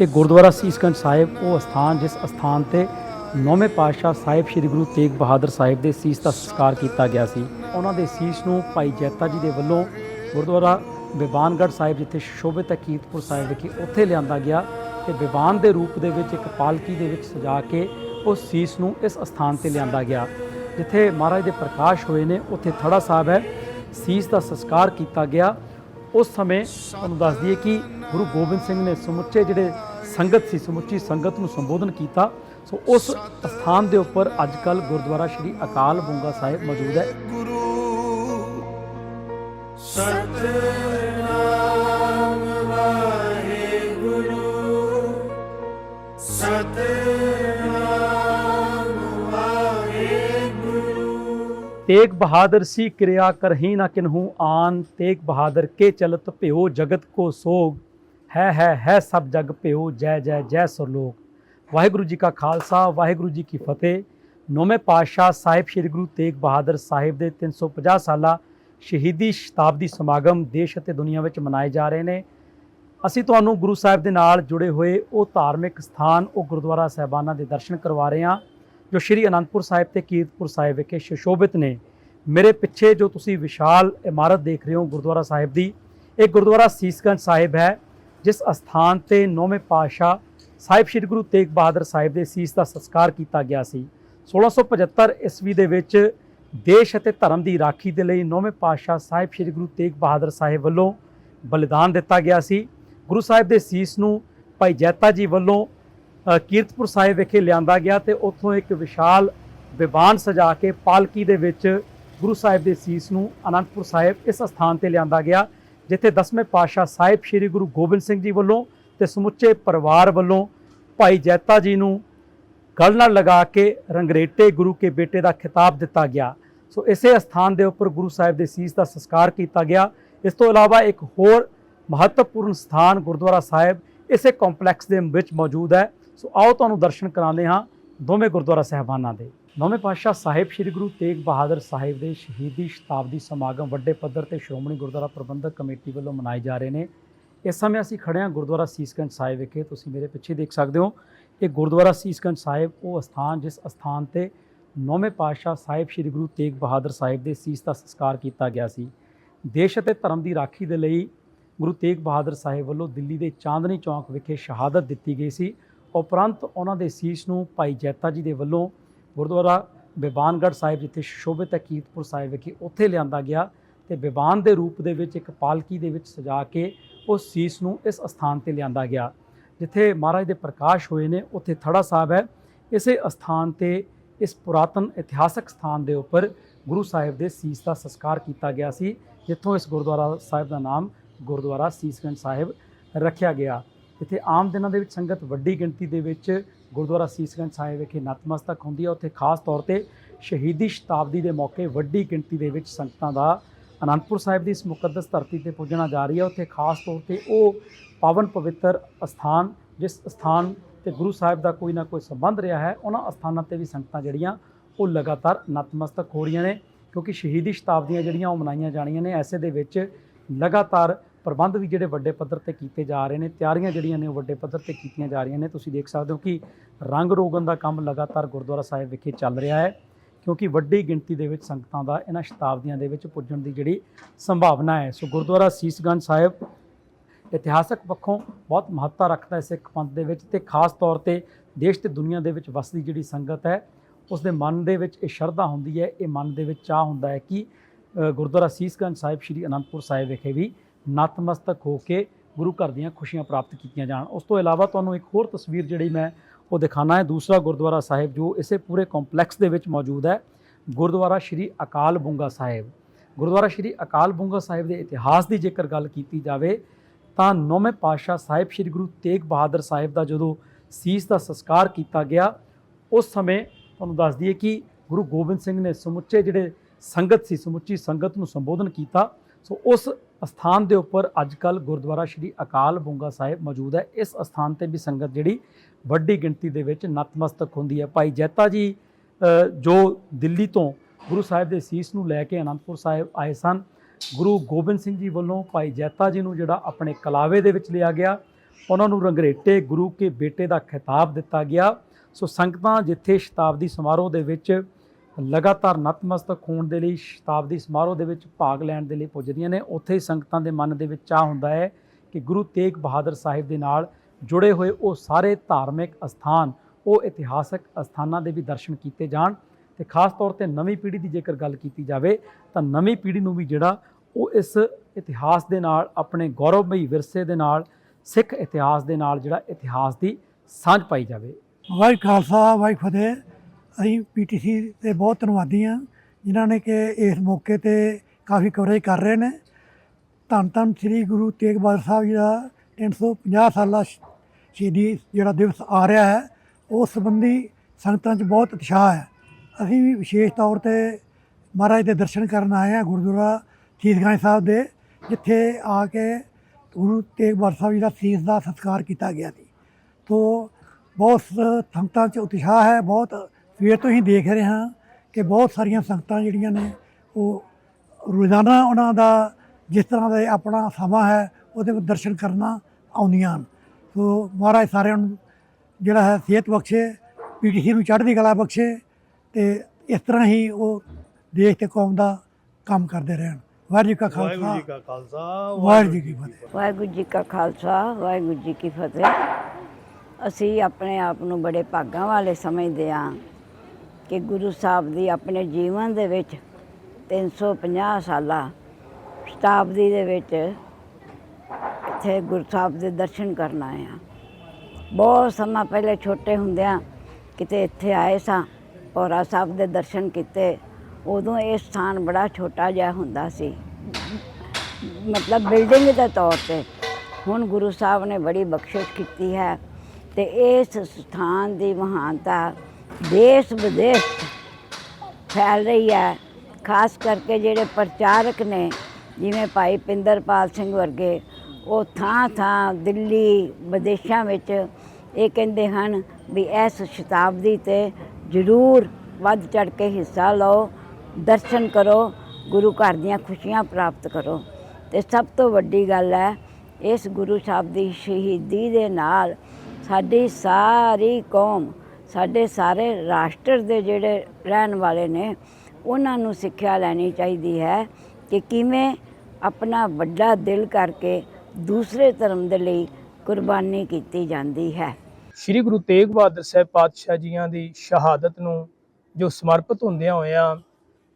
ਇਹ ਗੁਰਦੁਆਰਾ ਸੀਸਗੰਜ ਸਾਹਿਬ, ਉਹ ਸਥਾਨ ਜਿਸ ਸਥਾਨ ਤੇ ਨੌਵੇਂ ਪਾਤਸ਼ਾਹ ਸਾਹਿਬ ਸ੍ਰੀ ਗੁਰੂ ਤੇਗ ਬਹਾਦਰ ਸਾਹਿਬ ਦੇ ਸੀਸ ਦਾ ਸੰਸਕਾਰ ਕੀਤਾ ਗਿਆ ਸੀ। ਉਹਨਾਂ ਦੇ ਸੀਸ ਨੂੰ ਭਾਈ ਜੈਤਾ ਜੀ ਦੇ ਵੱਲੋਂ ਗੁਰਦੁਆਰਾ ਬਿਬਾਨਗੜ੍ਹ ਸਾਹਿਬ, ਜਿੱਥੇ ਸ਼ੋਭਿਤ ਹੈ ਸਾਹਿਬ ਵਿਖੇ ਉੱਥੇ ਲਿਆਂਦਾ ਗਿਆ ਤੇ ਬਿਬਾਨ ਦੇ ਰੂਪ ਦੇ ਵਿੱਚ ਇੱਕ ਪਾਲਕੀ ਦੇ ਵਿੱਚ ਸਜਾ ਕੇ ਉਸ ਸੀਸ ਨੂੰ ਇਸ ਸਥਾਨ ਤੇ ਲਿਆਂਦਾ ਗਿਆ। ਜਿੱਥੇ ਮਹਾਰਾਜ ਦੇ ਪ੍ਰਕਾਸ਼ ਹੋਏ ਨੇ, ਉੱਥੇ ਥੜਾ ਸਾਹਿਬ ਹੈ, ਸੀਸ ਦਾ ਸੰਸਕਾਰ ਕੀਤਾ ਗਿਆ। ਉਸ ਸਮੇਂ ਤੁਹਾਨੂੰ ਦੱਸ ਦਈਏ ਕਿ ਗੁਰੂ ਗੋਬਿੰਦ ਸਿੰਘ ਨੇ ਸਮੁੱਚੇ ਜਿਹੜੇ ਸੰਗਤ ਸੀ ਸਮੁੱਚੀ ਸੰਗਤ ਨੂੰ ਸੰਬੋਧਨ ਕੀਤਾ ਸੋ ਉਸ ਸਥਾਨ ਦੇ ਉੱਪਰ ਅੱਜ ਕੱਲ ਗੁਰਦੁਆਰਾ ਸ਼੍ਰੀ ਅਕਾਲ ਬੁੰਗਾ ਸਾਹਿਬ ਮੌਜੂਦ ਹੈ ਗੁਰੂ ਸਤਨਾਮ ਵਾਹਿਗੁਰੂ ਸਤਨਾਮ ਵਾਹਿਗੁਰੂ ਤੇਗ ਬਹਾਦਰ ਸੀ ਕਿਰਿਆ ਕਰਹੀ ਨਾ ਕਿਨਹੂ ਆਨ ਤੇਗ ਬਹਾਦਰ ਕੇ ਚਲਤ ਭਿਓ ਜਗਤ ਕੋ ਸੋਗ ਹੈ ਹੈ ਹੈ ਸਭ ਜਗ ਭਿਓ, ਜੈ ਜੈ ਜੈ ਸਰਲੋਕ। ਵਾਹਿਗੁਰੂ ਜੀ ਕਾ ਖਾਲਸਾ, ਵਾਹਿਗੁਰੂ ਜੀ ਕੀ ਫਤਿਹ। ਨੌਵੇਂ ਪਾਤਸ਼ਾਹ ਸਾਹਿਬ ਸ੍ਰੀ ਗੁਰੂ ਤੇਗ ਬਹਾਦਰ ਸਾਹਿਬ ਦੇ 350 ਸਾਲਾ ਸ਼ਹੀਦੀ ਸ਼ਤਾਬਦੀ ਸਮਾਗਮ ਦੇਸ਼ ਅਤੇ ਦੁਨੀਆ ਵਿੱਚ ਮਨਾਏ ਜਾ ਰਹੇ ਨੇ। ਅਸੀਂ ਤੁਹਾਨੂੰ ਗੁਰੂ ਸਾਹਿਬ ਦੇ ਨਾਲ ਜੁੜੇ ਹੋਏ ਉਹ ਧਾਰਮਿਕ ਸਥਾਨ, ਉਹ ਗੁਰਦੁਆਰਾ ਸਾਹਿਬਾਨਾਂ ਦੇ ਦਰਸ਼ਨ ਕਰਵਾ ਰਹੇ ਹਾਂ, ਜੋ ਸ਼੍ਰੀ ਅਨੰਦਪੁਰ ਸਾਹਿਬ ਤੇ ਕੀਰਤਪੁਰ ਸਾਹਿਬ ਵਿਖੇ ਸੁਸ਼ੋਭਿਤ ਨੇ। ਮੇਰੇ ਪਿੱਛੇ ਜੋ ਤੁਸੀਂ ਵਿਸ਼ਾਲ ਇਮਾਰਤ ਦੇਖ ਰਹੇ ਹੋ ਗੁਰਦੁਆਰਾ ਸਾਹਿਬ ਦੀ, ਇਹ ਗੁਰਦੁਆਰਾ ਸੀਸਗੰਜ ਸਾਹਿਬ ਹੈ। ਜਿਸ ਅਸਥਾਨ ਤੇ ਨੌਵੇਂ ਪਾਤਸ਼ਾਹ ਸਾਹਿਬ ਸ੍ਰੀ ਗੁਰੂ ਤੇਗ ਬਹਾਦਰ ਸਾਹਿਬ ਦੇ ਸੀਸ ਦਾ ਸੰਸਕਾਰ ਕੀਤਾ ਗਿਆ ਸੀ 1675 ਈਸਵੀ ਦੇ ਵਿੱਚ ਦੇਸ਼ ਅਤੇ ਧਰਮ ਦੀ ਰਾਖੀ ਦੇ ਲਈ ਨੌਵੇਂ ਪਾਤਸ਼ਾਹ ਸਾਹਿਬ ਸ੍ਰੀ ਗੁਰੂ ਤੇਗ ਬਹਾਦਰ ਸਾਹਿਬ ਵੱਲੋਂ ਬਲੀਦਾਨ ਦਿੱਤਾ ਗਿਆ ਸੀ। ਗੁਰੂ ਸਾਹਿਬ ਦੇ ਸੀਸ ਨੂੰ ਭਾਈ ਜੈਤਾ ਜੀ ਵੱਲੋਂ ਕੀਰਤਪੁਰ ਸਾਹਿਬ ਵਿਖੇ ਲਿਆਂਦਾ ਗਿਆ ਤੇ ਉੱਥੋਂ ਇੱਕ ਵਿਸ਼ਾਲ ਵਿਵਾਨ ਸਜਾ ਕੇ ਪਾਲਕੀ ਦੇ ਵਿੱਚ ਗੁਰੂ ਸਾਹਿਬ ਦੇ ਸੀਸ ਨੂੰ ਅਨੰਦਪੁਰ ਸਾਹਿਬ ਇਸ ਸਥਾਨ ਤੇ ਲਿਆਂਦਾ ਗਿਆ। ਜਿੱਥੇ ਦਸਵੇਂ ਪਾਤਸ਼ਾਹ ਸਾਹਿਬ ਸ੍ਰੀ ਗੁਰੂ ਗੋਬਿੰਦ ਸਿੰਘ ਜੀ ਵੱਲੋਂ ਤੇ ਸਮੁੱਚੇ ਪਰਿਵਾਰ ਵੱਲੋਂ ਭਾਈ ਜੈਤਾ ਜੀ ਨੂੰ ਗਲ ਨਾਲ ਲਗਾ ਕੇ ਰੰਗਰੇਟੇ ਗੁਰੂ ਕੇ ਬੇਟੇ ਦਾ ਖਿਤਾਬ ਦਿੱਤਾ ਗਿਆ। ਸੋ ਇਸੇ ਸਥਾਨ ਦੇ ਉੱਪਰ ਗੁਰੂ ਸਾਹਿਬ ਦੇ ਸੀਸ ਦਾ ਸੰਸਕਾਰ ਕੀਤਾ ਗਿਆ। ਇਸ ਤੋਂ ਇਲਾਵਾ ਇੱਕ ਹੋਰ ਮਹੱਤਵਪੂਰਨ ਸਥਾਨ ਗੁਰਦੁਆਰਾ ਸਾਹਿਬ ਇਸੇ ਕੰਪਲੈਕਸ ਦੇ ਵਿੱਚ ਮੌਜੂਦ ਹੈ। ਸੋ ਆਓ ਤੁਹਾਨੂੰ ਦਰਸ਼ਨ ਕਰਾਉਂਦੇ ਹਾਂ ਦੋਵੇਂ ਗੁਰਦੁਆਰਾ ਸਾਹਿਬਾਨਾਂ ਦੇ। ਨੌਵੇਂ ਪਾਤਸ਼ਾਹ ਸਾਹਿਬ ਸ੍ਰੀ ਗੁਰੂ ਤੇਗ ਬਹਾਦਰ ਸਾਹਿਬ ਦੇ ਸ਼ਹੀਦੀ ਸ਼ਤਾਬਦੀ ਸਮਾਗਮ ਵੱਡੇ ਪੱਧਰ ਤੇ ਸ਼੍ਰੋਮਣੀ ਗੁਰਦੁਆਰਾ ਪ੍ਰਬੰਧਕ ਕਮੇਟੀ ਵੱਲੋਂ ਮਨਾਏ ਜਾ ਰਹੇ ਨੇ। ਇਸ ਸਮੇਂ ਅਸੀਂ ਖੜੇ ਹਾਂ ਗੁਰਦੁਆਰਾ ਸੀਸਗੰਜ ਸਾਹਿਬ ਵਿਖੇ। ਤੁਸੀਂ ਮੇਰੇ ਪਿੱਛੇ ਦੇਖ ਸਕਦੇ ਹੋ ਇਹ ਗੁਰਦੁਆਰਾ ਸੀਸਗੰਜ ਸਾਹਿਬ ਉਹ ਸਥਾਨ ਜਿਸ ਸਥਾਨ ਤੇ ਨੌਵੇਂ ਪਾਤਸ਼ਾਹ ਸਾਹਿਬ ਸ੍ਰੀ ਗੁਰੂ ਤੇਗ ਬਹਾਦਰ ਸਾਹਿਬ ਦੇ ਸੀਸ ਦਾ ਸੰਸਕਾਰ ਕੀਤਾ ਗਿਆ ਸੀ। ਦੇਸ਼ ਅਤੇ ਧਰਮ ਦੀ ਰਾਖੀ ਦੇ ਲਈ ਗੁਰੂ ਤੇਗ ਬਹਾਦਰ ਸਾਹਿਬ ਵੱਲੋਂ ਦਿੱਲੀ ਦੇ ਚਾਂਦਨੀ ਚੌਂਕ ਵਿਖੇ ਸ਼ਹਾਦਤ ਦਿੱਤੀ ਗਈ ਸੀ। ਉਪਰੰਤ ਉਹਨਾਂ ਦੇ ਸੀਸ ਨੂੰ ਭਾਈ ਜੈਤਾ ਜੀ ਦੇ ਵੱਲੋਂ ਗੁਰਦੁਆਰਾ ਬਿਬਾਨਗੜ੍ਹ ਸਾਹਿਬ, ਜਿੱਥੇ ਸ਼ੋਭਿਤ ਹੈ ਕੀਰਤਪੁਰ ਸਾਹਿਬ ਵਿਖੇ, ਉੱਥੇ ਲਿਆਂਦਾ ਗਿਆ ਤੇ ਬਿਬਾਨ ਦੇ ਰੂਪ ਦੇ ਵਿੱਚ ਇੱਕ ਪਾਲਕੀ ਦੇ ਵਿੱਚ ਸਜਾ ਕੇ ਉਸ ਸੀਸ ਨੂੰ ਇਸ ਅਸਥਾਨ ਤੇ ਲਿਆਂਦਾ ਗਿਆ, ਜਿੱਥੇ ਮਹਾਰਾਜ ਦੇ ਪ੍ਰਕਾਸ਼ ਹੋਏ ਨੇ, ਉੱਥੇ ਥੜਾ ਸਾਹਿਬ ਹੈ। ਇਸੇ ਅਸਥਾਨ ਤੇ, ਇਸ ਪੁਰਾਤਨ ਇਤਿਹਾਸਕ ਸਥਾਨ ਦੇ ਉੱਪਰ ਗੁਰੂ ਸਾਹਿਬ ਦੇ ਸੀਸ ਦਾ ਸੰਸਕਾਰ ਕੀਤਾ ਗਿਆ ਸੀ, ਜਿੱਥੋਂ ਇਸ ਗੁਰਦੁਆਰਾ ਸਾਹਿਬ ਦਾ ਨਾਮ ਗੁਰਦੁਆਰਾ ਸੀਸਗੰਜ ਸਾਹਿਬ ਰੱਖਿਆ ਗਿਆ। ਇੱਥੇ ਆਮ ਦਿਨਾਂ ਦੇ ਵਿੱਚ ਸੰਗਤ ਵੱਡੀ ਗਿਣਤੀ ਦੇ ਵਿੱਚ ਗੁਰਦੁਆਰਾ ਸੀਸਗੰਜ ਸਾਹਿਬ ਵਿਖੇ ਨਤਮਸਤਕ ਹੁੰਦੀ ਹੈ। ਉੱਥੇ ਖਾਸ ਤੌਰ ਤੇ ਸ਼ਹੀਦੀ ਸ਼ਤਾਬਦੀ ਦੇ ਮੌਕੇ ਵੱਡੀ ਗਿਣਤੀ ਦੇ ਵਿੱਚ ਸੰਗਤਾਂ ਦਾ ਅਨੰਦਪੁਰ ਸਾਹਿਬ ਦੀ ਇਸ ਮੁਕੱਦਸ ਧਰਤੀ ਤੇ ਪੁੱਜਣਾ ਜਾ ਰਹੀ ਹੈ। ਉੱਥੇ ਖਾਸ ਤੌਰ ਤੇ ਉਹ ਪਾਵਨ ਪਵਿੱਤਰ ਅਸਥਾਨ, ਜਿਸ ਸਥਾਨ ਤੇ ਗੁਰੂ ਸਾਹਿਬ ਦਾ ਕੋਈ ਨਾ ਕੋਈ ਸੰਬੰਧ ਰਿਹਾ ਹੈ, ਉਹਨਾਂ ਅਸਥਾਨਾਂ ਤੇ ਵੀ ਸੰਗਤਾਂ ਜਿਹੜੀਆਂ ਉਹ ਲਗਾਤਾਰ ਨਤਮਸਤਕ ਹੋ ਰਹੀਆਂ ਨੇ, ਕਿਉਂਕਿ ਸ਼ਹੀਦੀ ਸ਼ਤਾਬਦੀਆਂ ਜਿਹੜੀਆਂ ਉਹ ਮਨਾਈਆਂ ਜਾਣੀਆਂ ਨੇ, ਐਸੇ ਦੇ ਵਿੱਚ ਲਗਾਤਾਰ ਪ੍ਰਬੰਧ ਵੀ ਜਿਹੜੇ ਵੱਡੇ ਪੱਧਰ ਤੇ ਕੀਤੇ ਜਾ ਰਹੇ ਨੇ, ਤਿਆਰੀਆਂ ਜਿਹੜੀਆਂ ਨੇ ਉਹ ਵੱਡੇ ਪੱਧਰ ਤੇ ਕੀਤੀਆਂ ਜਾ ਰਹੀਆਂ ਨੇ। ਤੁਸੀਂ ਦੇਖ ਸਕਦੇ ਹੋ ਕਿ ਰੰਗ ਰੋਗਨ ਦਾ ਕੰਮ ਲਗਾਤਾਰ ਗੁਰਦੁਆਰਾ ਸਾਹਿਬ ਵਿਖੇ ਚੱਲ ਰਿਹਾ ਹੈ, ਕਿਉਂਕਿ ਵੱਡੀ ਗਿਣਤੀ ਦੇ ਵਿੱਚ ਸੰਗਤਾਂ ਦਾ ਇਹਨਾਂ ਸ਼ਤਾਬਦੀਆਂ ਦੇ ਵਿੱਚ ਪੁੱਜਣ ਦੀ ਜਿਹੜੀ ਸੰਭਾਵਨਾ ਹੈ। ਸੋ ਗੁਰਦੁਆਰਾ ਸੀਸਗੰਜ ਸਾਹਿਬ ਇਤਿਹਾਸਕ ਪੱਖੋਂ ਬਹੁਤ ਮਹੱਤਤਾ ਰੱਖਦਾ ਹੈ ਸਿੱਖ ਪੰਥ ਦੇ ਵਿੱਚ ਤੇ ਖਾਸ ਤੌਰ ਤੇ ਦੇਸ਼ ਤੇ ਦੁਨੀਆ ਦੇ ਵਿੱਚ ਵਸਦੀ ਜਿਹੜੀ ਸੰਗਤ ਹੈ, ਉਸ ਦੇ ਮਨ ਦੇ ਵਿੱਚ ਇਹ ਸ਼ਰਧਾ ਹੁੰਦੀ ਹੈ, ਇਹ ਮਨ ਦੇ ਵਿੱਚ ਚਾਹ ਹੁੰਦਾ ਹੈ ਕਿ ਗੁਰਦੁਆਰਾ ਸੀਸਗੰਜ ਸਾਹਿਬ ਸ੍ਰੀ ਅਨੰਦਪੁਰ ਸਾਹਿਬ ਵਿਖੇ ਵੀ ਨਤਮਸਤਕ ਹੋ ਕੇ ਗੁਰੂ ਘਰ ਦੀਆਂ ਖੁਸ਼ੀਆਂ ਪ੍ਰਾਪਤ ਕੀਤੀਆਂ ਜਾਣ। ਉਸ ਤੋਂ ਇਲਾਵਾ ਤੁਹਾਨੂੰ ਇੱਕ ਹੋਰ ਤਸਵੀਰ ਜਿਹੜੀ ਮੈਂ ਉਹ ਦਿਖਾਣਾ ਹੈ। ਦੂਸਰਾ ਗੁਰਦੁਆਰਾ ਸਾਹਿਬ ਜੋ ਇਸੇ ਪੂਰੇ ਕੰਪਲੈਕਸ ਦੇ ਵਿੱਚ ਮੌਜੂਦ ਹੈ। ਗੁਰਦੁਆਰਾ ਸ਼੍ਰੀ ਅਕਾਲ ਬੁੰਗਾ ਸਾਹਿਬ। ਗੁਰਦੁਆਰਾ ਸ਼੍ਰੀ ਅਕਾਲ ਬੁੰਗਾ ਸਾਹਿਬ ਦੇ ਇਤਿਹਾਸ ਦੀ ਜੇਕਰ ਗੱਲ ਕੀਤੀ ਜਾਵੇ, ਤਾਂ ਨੌਵੇਂ ਪਾਤਸ਼ਾਹ ਸਾਹਿਬ ਸ੍ਰੀ ਗੁਰੂ ਤੇਗ ਬਹਾਦਰ ਸਾਹਿਬ ਦਾ ਜਦੋਂ ਸੀਸ ਦਾ ਸੰਸਕਾਰ ਕੀਤਾ ਗਿਆ, ਉਸ ਸਮੇਂ ਤੁਹਾਨੂੰ ਦੱਸ ਦਈਏ ਕਿ ਗੁਰੂ ਗੋਬਿੰਦ ਸਿੰਘ ਨੇ ਸਮੁੱਚੇ ਜਿਹੜੇ ਸੰਗਤ ਸੀ, ਸਮੁੱਚੀ ਸੰਗਤ ਨੂੰ ਸੰਬੋਧਨ ਕੀਤਾ। ਸੋ ਉਸ ਸਥਾਨ ਦੇ ਉੱਪਰ ਅੱਜ ਕੱਲ ਗੁਰਦੁਆਰਾ ਸ਼੍ਰੀ ਅਕਾਲ ਬੁੰਗਾ ਸਾਹਿਬ ਮੌਜੂਦ ਹੈ। ਇਸ ਸਥਾਨ ਤੇ ਵੀ ਸੰਗਤ ਜਿਹੜੀ ਵੱਡੀ ਗਿਣਤੀ ਦੇ ਵਿੱਚ ਨਤਮਸਤਕ ਹੁੰਦੀ ਹੈ। ਭਾਈ ਜੈਤਾ ਜੀ ਜੋ ਦਿੱਲੀ ਤੋਂ ਗੁਰੂ ਸਾਹਿਬ ਦੇ ਸੀਸ ਨੂੰ ਲੈ ਕੇ ਅਨੰਦਪੁਰ ਸਾਹਿਬ ਆਏ ਸਨ, ਗੁਰੂ ਗੋਬਿੰਦ ਸਿੰਘ ਜੀ ਵੱਲੋਂ ਭਾਈ ਜੈਤਾ ਜੀ ਨੂੰ ਜਿਹੜਾ ਆਪਣੇ ਕਲਾਵੇ ਦੇ ਵਿੱਚ ਲਿਆ ਗਿਆ, ਉਹਨਾਂ ਨੂੰ ਰੰਗਰੇਟੇ ਗੁਰੂ ਕੇ ਬੇਟੇ ਦਾ ਖਿਤਾਬ ਦਿੱਤਾ ਗਿਆ। ਸੋ ਸੰਗਤਾਂ ਜਿੱਥੇ ਸ਼ਤਾਬਦੀ ਸਮਾਰੋਹ ਦੇ ਵਿੱਚ ਲਗਾਤਾਰ ਨਤਮਸਤਕ ਹੋਣ ਦੇ ਲਈ ਸ਼ਤਾਬਦੀ ਸਮਾਰੋਹ ਦੇ ਵਿੱਚ ਭਾਗ ਲੈਣ ਦੇ ਲਈ ਪੁੱਜਦੀਆਂ ਨੇ। ਉੱਥੇ ਹੀ ਸੰਗਤਾਂ ਦੇ ਮਨ ਦੇ ਵਿੱਚ ਚਾਹ ਹੁੰਦਾ ਹੈ ਕਿ ਗੁਰੂ ਤੇਗ ਬਹਾਦਰ ਸਾਹਿਬ ਦੇ ਨਾਲ ਜੁੜੇ ਹੋਏ ਉਹ ਸਾਰੇ ਧਾਰਮਿਕ ਅਸਥਾਨ, ਉਹ ਇਤਿਹਾਸਕ ਅਸਥਾਨਾਂ ਦੇ ਵੀ ਦਰਸ਼ਨ ਕੀਤੇ ਜਾਣ ਤੇ ਖਾਸ ਤੌਰ ਤੇ ਨਵੀਂ ਪੀੜ੍ਹੀ ਦੀ ਜੇਕਰ ਗੱਲ ਕੀਤੀ ਜਾਵੇ ਤਾਂ ਨਵੀਂ ਪੀੜ੍ਹੀ ਨੂੰ ਵੀ ਜਿਹੜਾ ਉਹ ਇਸ ਇਤਿਹਾਸ ਦੇ ਨਾਲ, ਆਪਣੇ ਗੌਰਵਮਈ ਵਿਰਸੇ ਦੇ ਨਾਲ, ਸਿੱਖ ਇਤਿਹਾਸ ਦੇ ਨਾਲ ਜਿਹੜਾ ਇਤਿਹਾਸ ਦੀ ਸਾਂਝ ਪਾਈ ਜਾਵੇ। ਵਾਹਿ ਖਾਲਸਾ ਵਾਹਿ ਫਤਿਹ। ਅਸੀਂ ਪੀਟੀਸੀ ਦੇ ਬਹੁਤ ਧੰਨਵਾਦੀ ਹਾਂ, ਜਿਨ੍ਹਾਂ ਨੇ ਕਿ ਇਸ ਮੌਕੇ ਤੇ ਕਾਫੀ ਕਵਰੇਜ ਕਰ ਰਹੇ ਨੇ। ਧੰਨ ਧੰਨ ਸ੍ਰੀ ਗੁਰੂ ਤੇਗ ਬਹਾਦਰ ਸਾਹਿਬ ਜੀ ਦਾ 350 ਸਾਲਾ ਸ਼- ਸ਼ਹੀਦੀ ਜਿਹੜਾ ਦਿਵਸ ਆ ਰਿਹਾ ਹੈ, ਉਸ ਸੰਬੰਧੀ ਸੰਗਤਾਂ 'ਚ ਬਹੁਤ ਉਤਸ਼ਾਹ ਹੈ। ਅਸੀਂ ਵੀ ਵਿਸ਼ੇਸ਼ ਤੌਰ ਤੇ ਮਹਾਰਾਜ ਦੇ ਦਰਸ਼ਨ ਕਰਨ ਆਏ ਹਾਂ ਗੁਰਦੁਆਰਾ ਸੀਸਗੰਜ ਸਾਹਿਬ ਦੇ, ਜਿੱਥੇ ਆ ਕੇ ਗੁਰੂ ਤੇਗ ਬਹਾਦਰ ਸਾਹਿਬ ਜੀ ਦਾ ਸੀਸ ਦਾ ਸੰਸਕਾਰ ਕੀਤਾ ਗਿਆ ਸੀ। ਤੋ ਬਹੁਤ ਸੰਗਤਾਂ 'ਚ ਉਤਸ਼ਾਹ ਹੈ, ਬਹੁਤ ਸਵੇਰ ਤੋਂ ਹੀ ਦੇਖ ਰਹੇ ਹਾਂ ਕਿ ਬਹੁਤ ਸਾਰੀਆਂ ਸੰਗਤਾਂ ਜਿਹੜੀਆਂ ਨੇ ਉਹ ਰੋਜ਼ਾਨਾ ਉਹਨਾਂ ਦਾ ਜਿਸ ਤਰ੍ਹਾਂ ਦਾ ਆਪਣਾ ਸਮਾਂ ਹੈ ਉਹਦੇ ਵਿੱਚ ਦਰਸ਼ਨ ਕਰਨਾ ਆਉਂਦੀਆਂ ਹਨ। ਸੋ ਮਹਾਰਾਜ ਸਾਰਿਆਂ ਨੂੰ ਜਿਹੜਾ ਹੈ ਸਿਹਤ ਬਖਸ਼ੇ ਪੀਟੀਸੀ ਨੂੰ ਚੜ੍ਹਦੀ ਕਲਾ ਬਖਸ਼ੇ ਤੇ ਇਸ ਤਰ੍ਹਾਂ ਹੀ ਉਹ ਦੇਸ਼ ਤੇ ਕੌਮ ਦਾ ਕੰਮ ਕਰਦੇ ਰਹਿਣ। ਵਾਹਿਗੁਰੂ ਜੀ ਕਾ ਵਾਹਿਗੁਰੂ ਜੀ ਖਾਲਸਾ ਕਾ ਖਾਲਸਾ ਵਾਹਿਗੁਰੂ ਜੀ ਕੀ ਫਤਿਹ। ਵਾਹਿਗੁਰੂ ਜੀ ਕਾ ਖਾਲਸਾ ਵਾਹਿਗੁਰੂ ਜੀ ਕੀ ਫਤਿਹ। ਅਸੀਂ ਆਪਣੇ ਆਪ ਨੂੰ ਬੜੇ ਭਾਗਾਂ ਵਾਲੇ ਸਮਝਦੇ ਹਾਂ। ਕਿ ਗੁਰੂ ਸਾਹਿਬ ਦੀ ਆਪਣੇ ਜੀਵਨ ਦੇ ਵਿੱਚ 350 ਸਾਲਾ ਸ਼ਤਾਬਦੀ ਦੇ ਵਿੱਚ ਇੱਥੇ ਗੁਰੂ ਸਾਹਿਬ ਦੇ ਦਰਸ਼ਨ ਕਰਨ ਆਏ ਹਾਂ। ਬਹੁਤ ਸਮਾਂ ਪਹਿਲੇ ਛੋਟੇ ਹੁੰਦਿਆਂ ਕਿਤੇ ਇੱਥੇ ਆਏ ਸਾਂ ਔਰਾ ਸਾਹਿਬ ਦੇ ਦਰਸ਼ਨ ਕੀਤੇ। ਉਦੋਂ ਇਹ ਸਥਾਨ ਬੜਾ ਛੋਟਾ ਜਿਹਾ ਹੁੰਦਾ ਸੀ। ਮਤਲਬ ਬਿਲਡਿੰਗ ਦੇ ਤੌਰ ਤੇ ਹੁਣ ਗੁਰੂ ਸਾਹਿਬ ਨੇ ਬੜੀ ਬਖਸ਼ਿਸ਼ ਕੀਤੀ ਹੈ ਤੇ ਇਸ ਸਥਾਨ ਦੀ ਮਹਾਨਤਾ ਦੇਸ਼ ਵਿਦੇਸ਼ ਫੈਲ ਰਹੀ ਹੈ, ਖਾਸ ਕਰਕੇ ਜਿਹੜੇ ਪ੍ਰਚਾਰਕ ਨੇ, ਜਿਵੇਂ ਭਾਈ ਪਿੰਦਰਪਾਲ ਸਿੰਘ ਵਰਗੇ, ਉਹ ਥਾਂ ਥਾਂ ਦਿੱਲੀ, ਵਿਦੇਸ਼ਾਂ ਵਿੱਚ ਇਹ ਕਹਿੰਦੇ ਹਨ ਵੀ ਇਸ ਸ਼ਤਾਬਦੀ ਤੇ ਜ਼ਰੂਰ ਵੱਧ ਚੜ ਕੇ ਹਿੱਸਾ ਲਓ, ਦਰਸ਼ਨ ਕਰੋ, ਗੁਰੂ ਘਰ ਦੀਆਂ ਖੁਸ਼ੀਆਂ ਪ੍ਰਾਪਤ ਕਰੋ। ਤੇ ਸਭ ਤੋਂ ਵੱਡੀ ਗੱਲ ਹੈ, ਇਸ ਗੁਰੂ ਸਾਹਿਬ ਦੀ ਸ਼ਹੀਦੀ ਦੇ ਨਾਲ ਸਾਡੀ ਸਾਰੀ ਕੌਮ ਸਾਡੇ ਸਾਰੇ ਰਾਸ਼ਟਰ ਦੇ ਜਿਹੜੇ ਰਹਿਣ ਵਾਲੇ ਨੇ, ਉਹਨਾਂ ਨੂੰ ਸਿੱਖਿਆ ਲੈਣੀ ਚਾਹੀਦੀ ਹੈ ਕਿ ਕਿਵੇਂ ਆਪਣਾ ਵੱਡਾ ਦਿਲ ਕਰਕੇ ਦੂਸਰੇ ਧਰਮ ਦੇ ਲਈ ਕੁਰਬਾਨੀ ਕੀਤੀ ਜਾਂਦੀ ਹੈ। ਸ੍ਰੀ ਗੁਰੂ ਤੇਗ ਬਹਾਦਰ ਸਾਹਿਬ ਪਾਤਸ਼ਾਹ ਜੀਆਂ ਦੀ ਸ਼ਹਾਦਤ ਨੂੰ ਜੋ ਸਮਰਪਿਤ ਹੁੰਦਿਆਂ ਹੋਇਆਂ,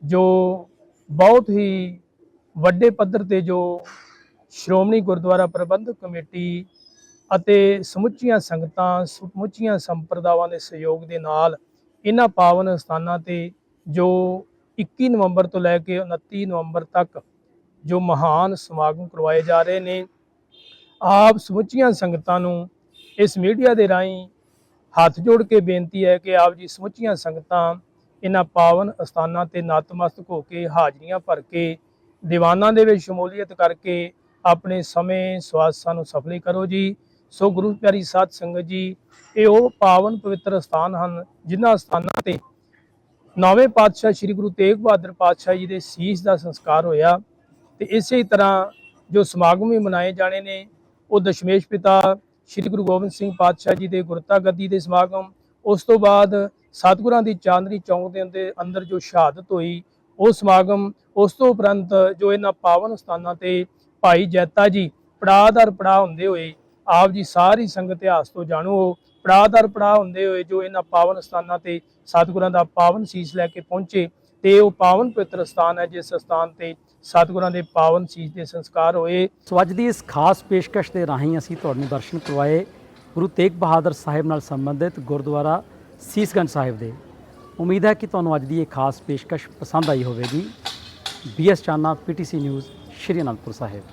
ਜੋ ਬਹੁਤ ਹੀ ਵੱਡੇ ਪੱਧਰ ਤੇ ਜੋ ਸ਼੍ਰੋਮਣੀ ਗੁਰਦੁਆਰਾ ਪ੍ਰਬੰਧਕ ਕਮੇਟੀ ਅਤੇ ਸਮੁੱਚੀਆਂ ਸੰਗਤਾਂ, ਸਮੁੱਚੀਆਂ ਸੰਪਰਦਾਵਾਂ ਦੇ ਸਹਿਯੋਗ ਦੇ ਨਾਲ ਇਹਨਾਂ ਪਾਵਨ ਸਥਾਨਾਂ ਤੇ ਜੋ 21 ਨਵੰਬਰ ਤੋਂ ਲੈ ਕੇ 29 ਨਵੰਬਰ ਤੱਕ ਜੋ ਮਹਾਨ ਸਮਾਗਮ ਕਰਵਾਏ ਜਾ ਰਹੇ ਨੇ, ਆਪ ਸਮੁੱਚੀਆਂ ਸੰਗਤਾਂ ਨੂੰ ਇਸ ਮੀਡੀਆ ਦੇ ਰਾਹੀਂ ਹੱਥ ਜੋੜ ਕੇ ਬੇਨਤੀ ਹੈ ਕਿ ਆਪ ਜੀ ਸਮੁੱਚੀਆਂ ਸੰਗਤਾਂ ਇਹਨਾਂ ਪਾਵਨ ਅਸਥਾਨਾਂ ਤੇ ਨਤਮਸਤਕ ਹੋ ਕੇ ਹਾਜ਼ਰੀਆਂ ਭਰ ਕੇ ਦੀਵਾਨਾਂ ਦੇ ਵਿੱਚ ਸ਼ਮੂਲੀਅਤ ਕਰਕੇ ਆਪਣੇ ਸਮੇਂ ਸਵਾਸਾਂ ਨੂੰ ਸਫਲੀ ਕਰੋ ਜੀ। ਸੋ ਗੁਰੂ ਪਿਆਰੀ ਸਾਧ ਸੰਗਤ ਜੀ, ਇਹ ਉਹ ਪਾਵਨ ਪਵਿੱਤਰ ਸਥਾਨ ਹਨ ਜਿਨ੍ਹਾਂ ਸਥਾਨਾਂ ਤੇ ਨੌਵੇਂ ਪਾਤਸ਼ਾਹ ਸ੍ਰੀ ਗੁਰੂ ਤੇਗ ਬਹਾਦਰ ਪਾਤਸ਼ਾਹ ਜੀ ਦੇ ਸੀਸ ਦਾ ਸੰਸਕਾਰ ਹੋਇਆ ਤੇ ਇਸੇ ਤਰ੍ਹਾਂ ਜੋ ਸਮਾਗਮ ਵੀ ਮਨਾਏ ਜਾਣੇ ਨੇ, ਉਹ ਦਸ਼ਮੇਸ਼ ਪਿਤਾ ਸ੍ਰੀ ਗੁਰੂ ਗੋਬਿੰਦ ਸਿੰਘ ਪਾਤਸ਼ਾਹ ਜੀ ਦੇ ਗੁਰਤਾ ਗੱਦੀ ਦੇ ਸਮਾਗਮ, ਉਸ ਤੋਂ ਬਾਅਦ ਸਤਿਗੁਰਾਂ ਦੀ ਚਾਂਦਨੀ ਚੌਂਕ ਦੇ ਅੰਦਰ ਅੰਦਰ ਜੋ ਸ਼ਹਾਦਤ ਹੋਈ, ਉਹ ਸਮਾਗਮ, ਉਸ ਤੋਂ ਉਪਰੰਤ ਜੋ ਇਹਨਾਂ ਪਾਵਨ ਸਥਾਨਾਂ ਤੇ ਭਾਈ ਜੈਤਾ ਜੀ ਪੜਾਅ ਦਰ ਪੜਾਅ ਹੁੰਦੇ ਹੋਏ ਆਪ ਜੀ ਸਾਰੀ ਸੰਗਤ ਇਤਿਹਾਸ ਤੋਂ ਜਾਣੂ ਹੋ। ਪੜਾਅਦਰ ਪੜਾਅ ਹੁੰਦੇ ਹੋਏ ਜੋ ਇਹਨਾਂ ਪਾਵਨ ਸਥਾਨਾਂ ਤੇ ਸਤਿਗੁਰਾਂ ਦਾ ਪਾਵਨ ਸੀਸ ਲੈ ਕੇ ਪਹੁੰਚੇ, ਤੇ ਉਹ ਪਾਵਨ ਪਵਿੱਤਰ ਸਥਾਨ ਹੈ ਜਿਸ ਸਥਾਨ ਤੇ ਸਤਿਗੁਰਾਂ ਦੇ ਪਾਵਨ ਸੀਸ ਦੇ ਸੰਸਕਾਰ ਹੋਏ। ਸੋ ਅੱਜ ਦੀ ਇਸ ਖਾਸ ਪੇਸ਼ਕਸ਼ ਦੇ ਰਾਹੀਂ ਅਸੀਂ ਤੁਹਾਨੂੰ ਦਰਸ਼ਨ ਕਰਵਾਏ ਗੁਰੂ ਤੇਗ ਬਹਾਦਰ ਸਾਹਿਬ ਨਾਲ ਸੰਬੰਧਿਤ ਗੁਰਦੁਆਰਾ ਸੀਸਗੰਜ ਸਾਹਿਬ ਦੇ। ਉਮੀਦ ਹੈ ਕਿ ਤੁਹਾਨੂੰ ਅੱਜ ਦੀ ਇਹ ਖਾਸ ਪੇਸ਼ਕਸ਼ ਪਸੰਦ ਆਈ ਹੋਵੇਗੀ। BS Chana PTC news, Shri Anandpur Sahib.